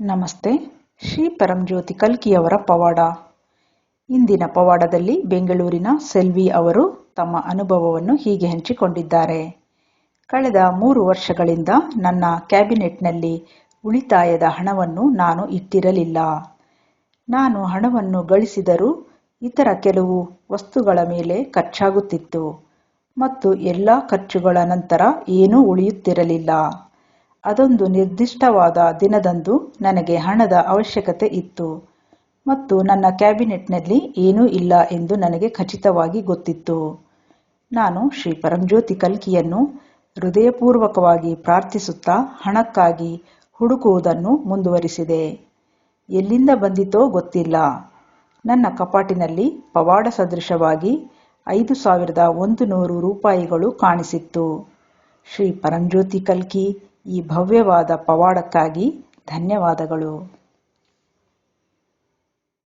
ನಮಸ್ತೆ. ಶ್ರೀ ಪರಂಜ್ಯೋತಿ ಕಲ್ಕಿಯವರ ಪವಾಡ. ಇಂದಿನ ಪವಾಡದಲ್ಲಿ ಬೆಂಗಳೂರಿನ ಸೆಲ್ವಿ ಅವರು ತಮ್ಮ ಅನುಭವವನ್ನು ಹೀಗೆ ಹಂಚಿಕೊಂಡಿದ್ದಾರೆ. ಕಳೆದ ಮೂರು ವರ್ಷಗಳಿಂದ ನನ್ನ ಕ್ಯಾಬಿನೆಟ್ನಲ್ಲಿ ಉಳಿತಾಯದ ಹಣವನ್ನು ನಾನು ಇಟ್ಟಿರಲಿಲ್ಲ. ನಾನು ಹಣವನ್ನು ಗಳಿಸಿದರೂ ಇತರ ಕೆಲವು ವಸ್ತುಗಳ ಮೇಲೆ ಖರ್ಚಾಗುತ್ತಿತ್ತು. ಮತ್ತು ಎಲ್ಲ ಖರ್ಚುಗಳ ನಂತರ ಏನೂ ಉಳಿಯುತ್ತಿರಲಿಲ್ಲ. ಅದೊಂದು ನಿರ್ದಿಷ್ಟವಾದ ದಿನದಂದು ನನಗೆ ಹಣದ ಅವಶ್ಯಕತೆ ಇತ್ತು. ಮತ್ತು ನನ್ನ ಕ್ಯಾಬಿನೆಟ್ನಲ್ಲಿ ಏನೂ ಇಲ್ಲ ಎಂದು ನನಗೆ ಖಚಿತವಾಗಿ ಗೊತ್ತಿತ್ತು. ನಾನು ಶ್ರೀ ಪರಂಜ್ಯೋತಿ ಕಲ್ಕಿಯನ್ನು ಹೃದಯಪೂರ್ವಕವಾಗಿ ಪ್ರಾರ್ಥಿಸುತ್ತಾ ಹಣಕ್ಕಾಗಿ ಹುಡುಕುವುದನ್ನು ಮುಂದುವರಿಸಿದೆ. ಎಲ್ಲಿಂದ ಬಂದಿತೋ ಗೊತ್ತಿಲ್ಲ. ನನ್ನ ಕಪಾಟಿನಲ್ಲಿ ಪವಾಡ ಸದೃಶವಾಗಿ ಐದು ಸಾವಿರದ ಒಂದು ನೂರು ರೂಪಾಯಿಗಳು ಕಾಣಿಸಿತ್ತು. ಶ್ರೀ ಪರಂಜ್ಯೋತಿ ಕಲ್ಕಿ ಈ ಭವ್ಯವಾದ ಪವಾಡಕ್ಕಾಗಿ ಧನ್ಯವಾದಗಳು.